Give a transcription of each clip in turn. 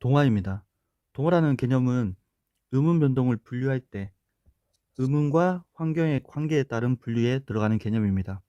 동화입니다. 동화라는 개념은 음운 변동을 분류할 때 음운과 환경의 관계에 따른 분류에 들어가는 개념입니다.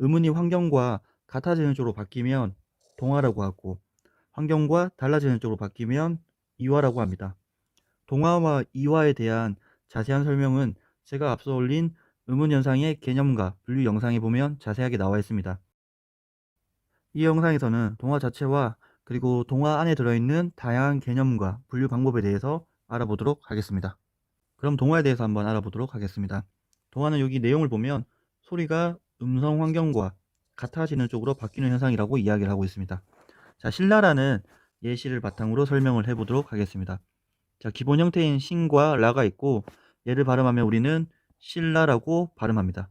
음운이 환경과 같아지는 쪽으로 바뀌면 동화라고 하고 환경과 달라지는 쪽으로 바뀌면 이화라고 합니다. 동화와 이화에 대한 자세한 설명은 제가 앞서 올린 음운 현상의 개념과 분류 영상에 보면 자세하게 나와 있습니다. 이 영상에서는 동화 자체와 그리고 동화 안에 들어있는 다양한 개념과 분류 방법에 대해서 알아보도록 하겠습니다. 그럼 동화에 대해서 한번 알아보도록 하겠습니다. 동화는 여기 내용을 보면 소리가 음성 환경과 같아지는 쪽으로 바뀌는 현상이라고 이야기를 하고 있습니다. 자, 신라라는 예시를 바탕으로 설명을 해보도록 하겠습니다. 자, 기본 형태인 신과 라가 있고 얘를 발음하면 우리는 신라라고 발음합니다.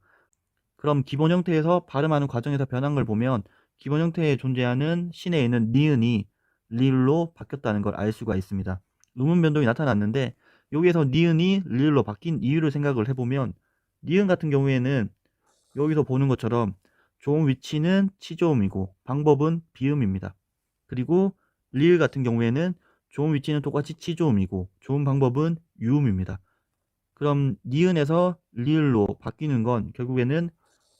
그럼 기본 형태에서 발음하는 과정에서 변한 걸 보면 기본 형태에 존재하는 신에 있는 니은이 리을로 바뀌었다는 걸 알 수가 있습니다. 음운 변동이 나타났는데 여기에서 니은이 리을로 바뀐 이유를 생각을 해보면 니은 같은 경우에는 여기서 보는 것처럼 좋은 위치는 치조음이고 방법은 비음입니다. 그리고 리을 같은 경우에는 좋은 위치는 똑같이 치조음이고 좋은 방법은 유음입니다. 그럼 니은에서 리을로 바뀌는 건 결국에는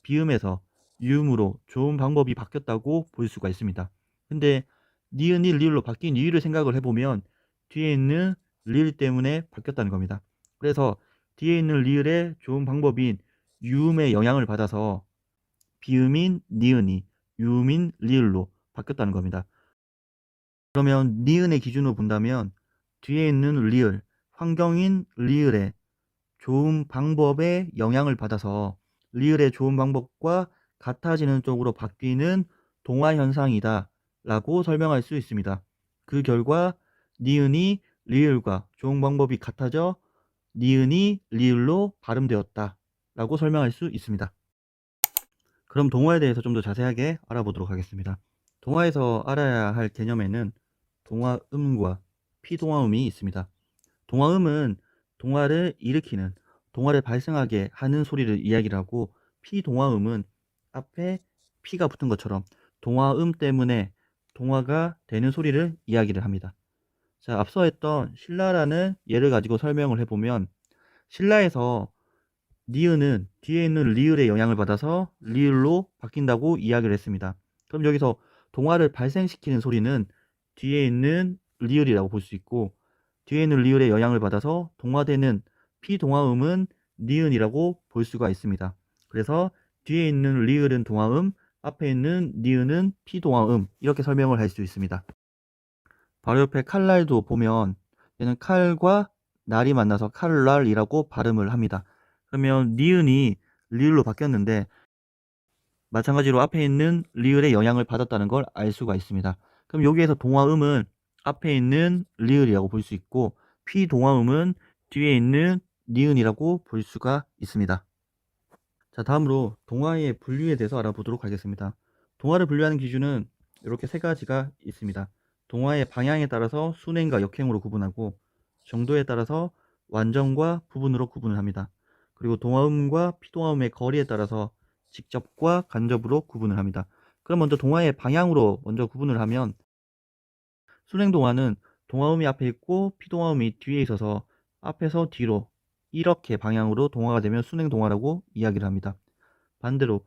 비음에서 유음으로 좋은 방법이 바뀌었다고 볼 수가 있습니다. 근데 니은이 리을로 바뀐 이유를 생각을 해보면 뒤에 있는 리을 때문에 바뀌었다는 겁니다. 그래서 뒤에 있는 리을의 좋은 방법인 유음의 영향을 받아서 비음인 니은이 유음인 리을로 바뀌었다는 겁니다. 그러면 니은의 기준으로 본다면 뒤에 있는 리을, 환경인 리을의 좋은 방법에 영향을 받아서 리을의 좋은 방법과 같아지는 쪽으로 바뀌는 동화 현상이다 라고 설명할 수 있습니다. 그 결과 니은이 리을과 좋은 방법이 같아져 니은이 리을로 발음되었다 라고 설명할 수 있습니다. 그럼 동화에 대해서 좀 더 자세하게 알아보도록 하겠습니다. 동화에서 알아야 할 개념에는 동화음과 피동화음이 있습니다. 동화음은 동화를 일으키는, 동화를 발생하게 하는 소리를 이야기를 하고 피동화음은 앞에 피가 붙은 것처럼 동화음 때문에 동화가 되는 소리를 이야기를 합니다. 자, 앞서 했던 신라라는 예를 가지고 설명을 해보면 신라에서 니은은 뒤에 있는 리을의 영향을 받아서 리을로 바뀐다고 이야기를 했습니다. 그럼 여기서 동화를 발생시키는 소리는 뒤에 있는 리을이라고 볼 수 있고 뒤에 있는 리을의 영향을 받아서 동화되는 피동화음은 니은이라고 볼 수가 있습니다. 그래서 뒤에 있는 리을은 동화음, 앞에 있는 니은은 피동화음 이렇게 설명을 할 수 있습니다. 바로 옆에 칼날도 보면 얘는 칼과 날이 만나서 칼날이라고 발음을 합니다. 그러면 니은이 리을로 바뀌었는데 마찬가지로 앞에 있는 리을의 영향을 받았다는 걸 알 수가 있습니다. 그럼 여기에서 동화음은 앞에 있는 리을이라고 볼 수 있고 피동화음은 뒤에 있는 니은이라고 볼 수가 있습니다. 자 다음으로 동화의 분류에 대해서 알아보도록 하겠습니다. 동화를 분류하는 기준은 이렇게 세 가지가 있습니다. 동화의 방향에 따라서 순행과 역행으로 구분하고 정도에 따라서 완전과 부분으로 구분을 합니다. 그리고 동화음과 피동화음의 거리에 따라서 직접과 간접으로 구분을 합니다. 그럼 먼저 동화의 방향으로 먼저 구분을 하면 순행 동화는 동화음이 앞에 있고 피동화음이 뒤에 있어서 앞에서 뒤로 이렇게 방향으로 동화가 되면 순행 동화라고 이야기를 합니다. 반대로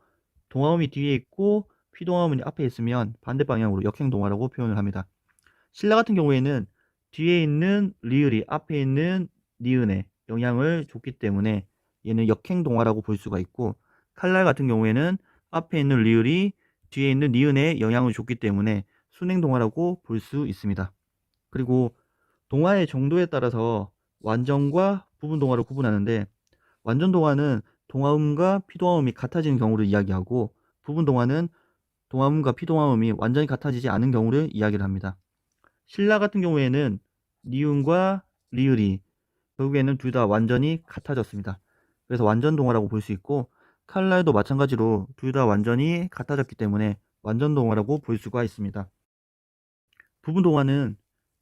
동화음이 뒤에 있고 피동화음이 앞에 있으면 반대 방향으로 역행 동화라고 표현을 합니다. 신라 같은 경우에는 뒤에 있는 리을이 앞에 있는 니은에 영향을 줬기 때문에 얘는 역행 동화라고 볼 수가 있고 칼날 같은 경우에는 앞에 있는 리을이 뒤에 있는 니은에 영향을 줬기 때문에 순행 동화라고 볼 수 있습니다. 그리고 동화의 정도에 따라서 완전과 부분 동화를 구분하는데 완전 동화는 동화음과 피동화음이 같아지는 경우를 이야기하고 부분 동화는 동화음과 피동화음이 완전히 같아지지 않은 경우를 이야기를 합니다. 신라 같은 경우에는 니은과 리을이 결국에는 둘 다 완전히 같아졌습니다. 그래서 완전 동화라고 볼 수 있고 칼날도 마찬가지로 둘 다 완전히 같아졌기 때문에 완전 동화라고 볼 수가 있습니다. 부분 동화는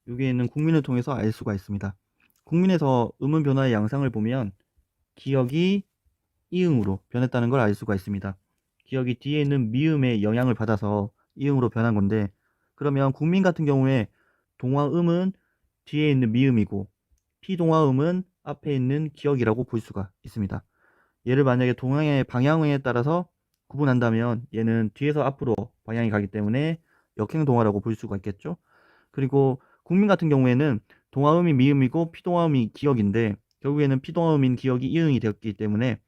여기에 있는 국민을 통해서 알 수가 있습니다. 국민에서 음운 변화의 양상을 보면 기억이 이응으로 변했다는 걸 알 수가 있습니다. 기억이 뒤에 있는 미음의 영향을 받아서 이응으로 변한 건데 그러면 국민 같은 경우에 동화음은 뒤에 있는 미음이고 피동화음은 앞에 있는 기억이라고 볼 수가 있습니다. 얘를 만약에 동향의 방향에 따라서 구분한다면 얘는 뒤에서 앞으로 방향이 가기 때문에 역행동화라고 볼 수가 있겠죠. 그리고 국민 같은 경우에는 동화음이 미음이고 피동화음이 기억인데 결국에는 피동화음인 기억이 이응이 되었기 때문에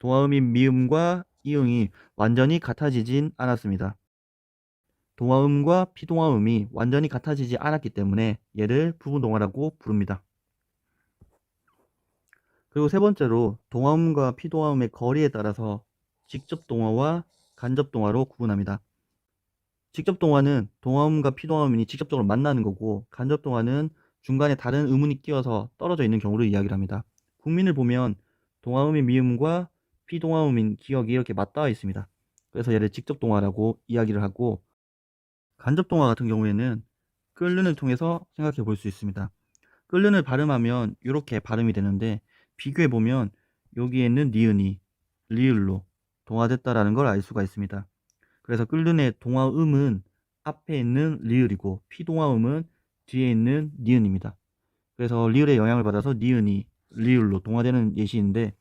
동화음인 미음과 이응이 완전히 같아지진 않았습니다. 동화음과 피동화음이 완전히 같아지지 않았기 때문에 얘를 부분동화라고 부릅니다. 그리고 세 번째로 동화음과 피동화음의 거리에 따라서 직접 동화와 간접 동화로 구분합니다. 직접 동화는 동화음과 피동화음이 직접적으로 만나는 거고 간접 동화는 중간에 다른 음운이 끼어서 떨어져 있는 경우를 이야기를 합니다. 국민을 보면 동화음인 미음과 피동화음인 기억이 이렇게 맞닿아 있습니다. 그래서 얘를 직접 동화라고 이야기를 하고 간접 동화 같은 경우에는 끓는을 통해서 생각해 볼 수 있습니다. 끓는을 발음하면 이렇게 발음이 되는데 비교해 보면 여기에는 니은이 리을로 동화됐다라는 걸 알 수가 있습니다. 그래서 끓는의 동화음은 앞에 있는 리을이고 피동화음은 뒤에 있는 니은입니다. 그래서 리을의 영향을 받아서 니은이 리을로 동화되는 예시인데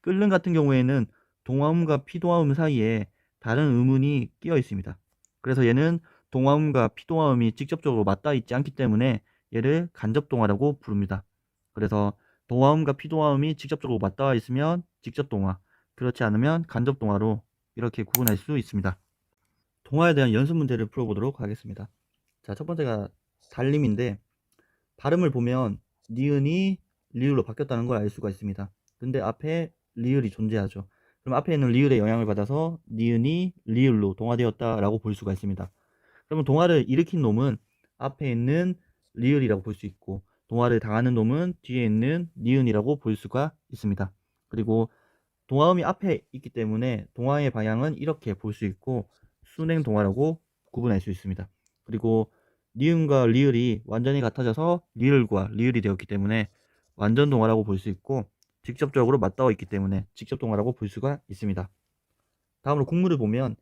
끓는 같은 경우에는 동화음과 피동화음 사이에 다른 음운이 끼어 있습니다. 그래서 얘는 동화음과 피동화음이 직접적으로 맞닿아 있지 않기 때문에 얘를 간접동화라고 부릅니다. 그래서 동화음과 피동화음이 직접적으로 맞닿아 있으면 직접동화, 그렇지 않으면 간접동화로 이렇게 구분할 수 있습니다. 동화에 대한 연습 문제를 풀어보도록 하겠습니다. 자, 첫 번째가 달림인데 발음을 보면 니은이 리을로 바뀌었다는 걸 알 수가 있습니다. 근데 앞에 리을이 존재하죠. 그럼 앞에 있는 리을의 영향을 받아서 니은이 리을로 동화되었다라고 볼 수가 있습니다. 그러면 동화를 일으킨 놈은 앞에 있는 리을이라고 볼 수 있고 동화를 당하는 놈은 뒤에 있는 니은이라고 볼 수가 있습니다. 그리고 동화음이 앞에 있기 때문에 동화의 방향은 이렇게 볼 수 있고 순행 동화라고 구분할 수 있습니다. 그리고 니은과 리을이 완전히 같아져서 리을과 리을이 되었기 때문에 완전 동화라고 볼 수 있고 직접적으로 맞닿아 있기 때문에 직접 동화라고 볼 수가 있습니다. 다음으로 국물을 보면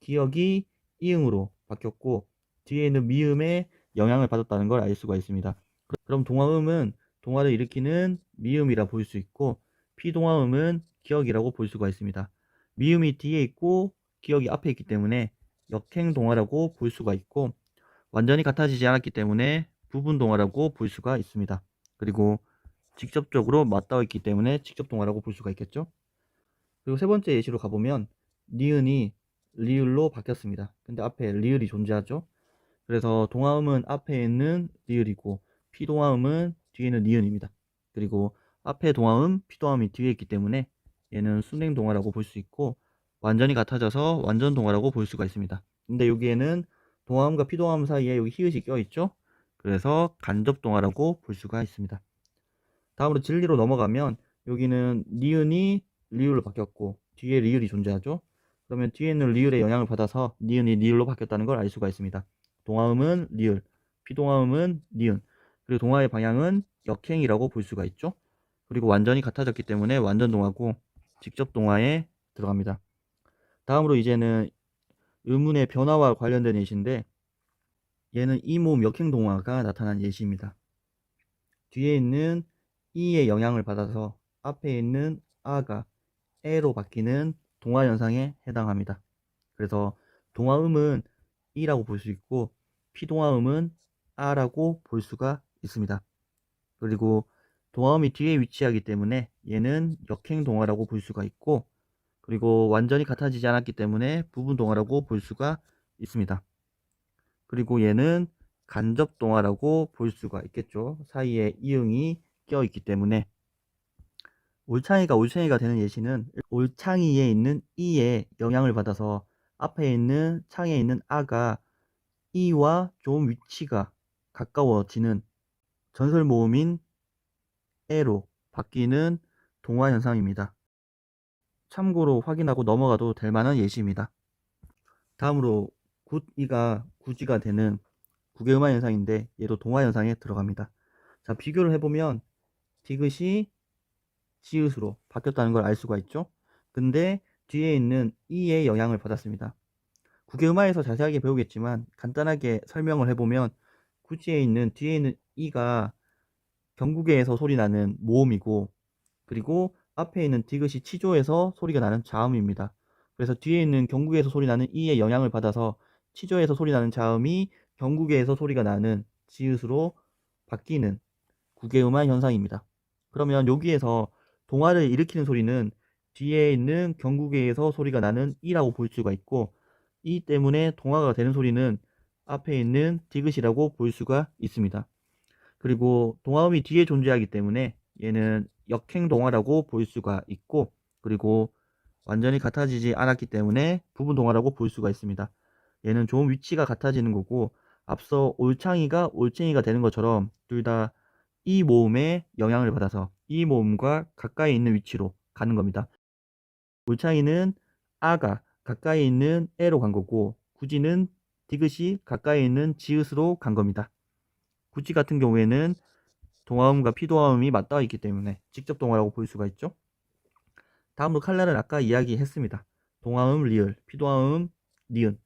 기억이 이응으로 바뀌었고 뒤에 있는 미음에 영향을 받았다는 걸 알 수가 있습니다. 그럼 동화음은 동화를 일으키는 미음이라 볼 수 있고 피동화음은 기억이라고 볼 수가 있습니다. 미음이 뒤에 있고 기억이 앞에 있기 때문에 역행 동화라고 볼 수가 있고 완전히 같아지지 않았기 때문에 부분 동화라고 볼 수가 있습니다. 그리고 직접적으로 맞닿아 있기 때문에 직접 동화라고 볼 수가 있겠죠. 그리고 세 번째 예시로 가보면 니은이 리을로 바뀌었습니다. 근데 앞에 리을이 존재하죠. 그래서 동화음은 앞에 있는 리을이고 피동화음은 뒤에 있는 니은입니다. 그리고 앞에 동화음, 피동화음이 뒤에 있기 때문에 얘는 순행 동화라고 볼 수 있고 완전히 같아져서 완전 동화라고 볼 수가 있습니다. 근데 여기에는 동화음과 피동화음 사이에 여기 히읗이 껴 있죠. 그래서 간접 동화라고 볼 수가 있습니다. 다음으로 진리로 넘어가면 여기는 니은이 리을로 바뀌었고 뒤에 리을이 존재하죠. 그러면 뒤에 있는 리을의 영향을 받아서 니은이 리을로 바뀌었다는 걸 알 수가 있습니다. 동화음은 리을, 피동화음은 니은, 그리고 동화의 방향은 역행이라고 볼 수가 있죠. 그리고 완전히 같아졌기 때문에 완전 동화고 직접 동화에 들어갑니다. 다음으로 이제는 의문의 변화와 관련된 예시인데 얘는 이모음 역행 동화가 나타난 예시입니다. 뒤에 있는 이의 영향을 받아서 앞에 있는 아가 에로 바뀌는 동화 현상에 해당합니다. 그래서 동화음은 이라고 볼 수 있고 피동화음은 아라고 볼 수가 있습니다. 그리고 동화음이 뒤에 위치하기 때문에 얘는 역행 동화라고 볼 수가 있고 그리고 완전히 같아지지 않았기 때문에 부분 동화라고 볼 수가 있습니다. 그리고 얘는 간접 동화라고 볼 수가 있겠죠. 사이에 이응이 껴 있기 때문에 올창이가 올챙이가 되는 예시는 올창이에 있는 이에 영향을 받아서 앞에 있는 창에 있는 아가 이와 좀 위치가 가까워지는 전설 모음인 에로 바뀌는 동화 현상입니다. 참고로 확인하고 넘어가도 될 만한 예시입니다. 다음으로 굿이가 구지가 되는 국외음화 현상인데 얘도 동화 현상에 들어갑니다. 자 비교를 해보면 디귿이 지읒으로 바뀌었다는 걸 알 수가 있죠. 근데 뒤에 있는 이의 영향을 받았습니다. 국외음화에서 자세하게 배우겠지만 간단하게 설명을 해보면 구지에 있는 뒤에 있는 이가 경국에서 소리 나는 모음이고 그리고 앞에 있는 디귿이 치조에서 소리가 나는 자음입니다. 그래서 뒤에 있는 경국에서 소리 나는 이의 영향을 받아서 치조에서 소리 나는 자음이 경국에서 소리가 나는 지읒으로 바뀌는 구개음한 현상입니다. 그러면 여기에서 동화를 일으키는 소리는 뒤에 있는 경국에서 소리가 나는 이라고 볼 수가 있고 이 때문에 동화가 되는 소리는 앞에 있는 디귿이라고 볼 수가 있습니다. 그리고 동화음이 뒤에 존재하기 때문에 얘는 역행 동화라고 볼 수가 있고 그리고 완전히 같아지지 않았기 때문에 부분 동화라고 볼 수가 있습니다. 얘는 좋은 위치가 같아지는 거고 앞서 올창이가 올챙이가 되는 것처럼 둘 다 이 모음의 영향을 받아서 이 모음과 가까이 있는 위치로 가는 겁니다. 올창이는 아가 가까이 있는 에로 간 거고 구지는 디귿이 가까이 있는 지읒으로 간 겁니다. 구지 같은 경우에는 동화음과 피동화음이 맞닿아 있기 때문에 직접 동화라고 볼 수가 있죠. 다음으로 칼날은 아까 이야기했습니다. 동화음 리을, 피동화음 니은,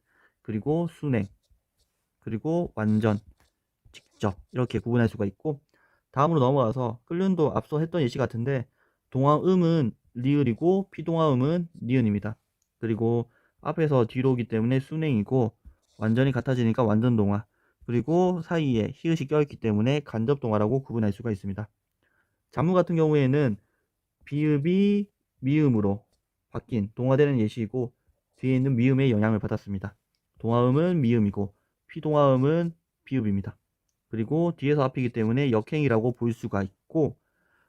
그리고 순행, 그리고 완전, 직접 이렇게 구분할 수가 있고 다음으로 넘어가서 끌륜도 앞서 했던 예시 같은데 동화음은 리을이고 피동화음은 니은입니다. 그리고 앞에서 뒤로 오기 때문에 순행이고 완전히 같아지니까 완전 동화 그리고 사이에 히읗이 껴있기 때문에 간접 동화라고 구분할 수가 있습니다. 자무 같은 경우에는 비읍이 미음으로 바뀐 동화되는 예시이고 뒤에 있는 미음의 영향을 받았습니다. 동화음은 미음이고 피동화음은 비읍입니다. 그리고 뒤에서 앞이기 때문에 역행이라고 볼 수가 있고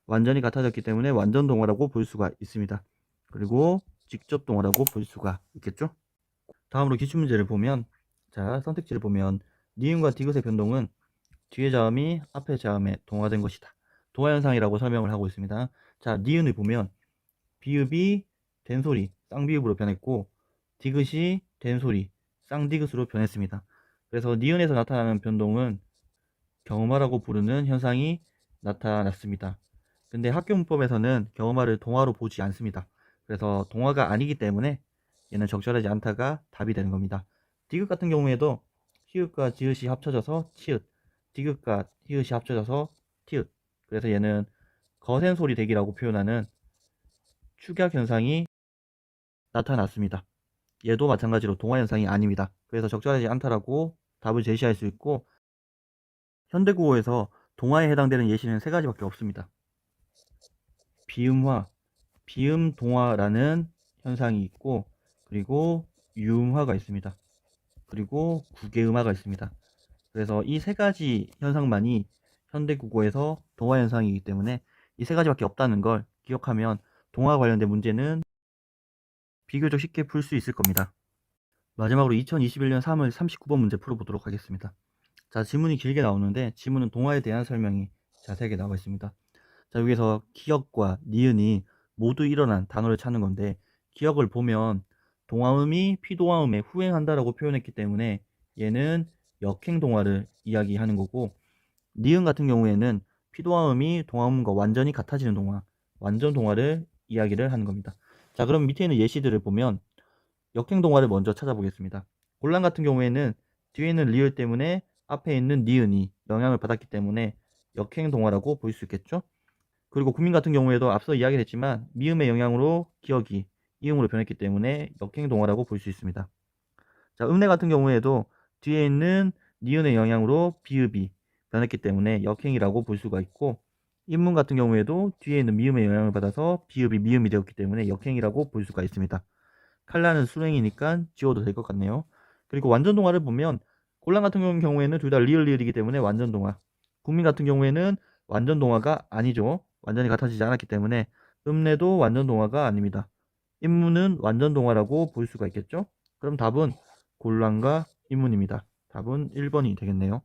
완전히 같아졌기 때문에 완전 동화라고 볼 수가 있습니다. 그리고 직접 동화라고 볼 수가 있겠죠? 다음으로 기출 문제를 보면 자 선택지를 보면 니은과 디귿의 변동은 뒤의 자음이 앞의 자음에 동화된 것이다. 동화현상이라고 설명을 하고 있습니다. 자 니은을 보면 비읍이 된 소리 쌍비읍으로 변했고 디귿이 된 소리 쌍디귿으로 변했습니다. 그래서 니은에서 나타나는 변동은 경음화라고 부르는 현상이 나타났습니다. 근데 학교 문법에서는 경음화를 동화로 보지 않습니다. 그래서 동화가 아니기 때문에 얘는 적절하지 않다가 답이 되는 겁니다. 디귿 같은 경우에도 히읗과 지읒이 합쳐져서 치읒, 디귿과 히읗이 합쳐져서 티읒. 그래서 얘는 거센 소리 대기라고 표현하는 축약 현상이 나타났습니다. 얘도 마찬가지로 동화 현상이 아닙니다. 그래서 적절하지 않다라고 답을 제시할 수 있고 현대국어에서 동화에 해당되는 예시는 세 가지밖에 없습니다. 비음화, 비음 동화라는 현상이 있고 그리고 유음화가 있습니다. 그리고 구개음화가 있습니다. 그래서 이 세 가지 현상만이 현대 국어에서 동화 현상이기 때문에 이 세 가지밖에 없다는 걸 기억하면 동화 관련된 문제는 비교적 쉽게 풀 수 있을 겁니다. 마지막으로 2021년 3월 39번 문제 풀어보도록 하겠습니다. 자, 지문이 길게 나오는데 지문은 동화에 대한 설명이 자세하게 나와 있습니다. 자, 여기서 기억과 니은이 모두 일어난 단어를 찾는 건데 기억을 보면 동화음이 피동화음에 후행한다라고 표현했기 때문에 얘는 역행 동화를 이야기하는 거고 니은 같은 경우에는 피동화음이 동화음과 완전히 같아지는 동화, 완전 동화를 이야기를 하는 겁니다. 자, 그럼 밑에 있는 예시들을 보면 역행 동화를 먼저 찾아보겠습니다. 곤란 같은 경우에는 뒤에 있는 리을 때문에 앞에 있는 니은이 영향을 받았기 때문에 역행 동화라고 볼 수 있겠죠? 그리고 국민 같은 경우에도 앞서 이야기를 했지만 미음의 영향으로 기억이 이음으로 변했기 때문에 역행 동화라고 볼 수 있습니다. 자, 음내 같은 경우에도 뒤에 있는 니은의 영향으로 비읍이 변했기 때문에 역행이라고 볼 수가 있고 인문 같은 경우에도 뒤에 있는 미음의 영향을 받아서 비읍이 미음이 되었기 때문에 역행이라고 볼 수가 있습니다. 칼라는 수행이니까 지워도 될 것 같네요. 그리고 완전 동화를 보면 곤란 같은 경우에는 둘 다 리얼 리얼이기 때문에 완전 동화. 국민 같은 경우에는 완전 동화가 아니죠. 완전히 같아지지 않았기 때문에 음내도 완전 동화가 아닙니다. 인문은 완전 동화라고 볼 수가 있겠죠? 그럼 답은 곤란과 인문입니다. 답은 1번이 되겠네요.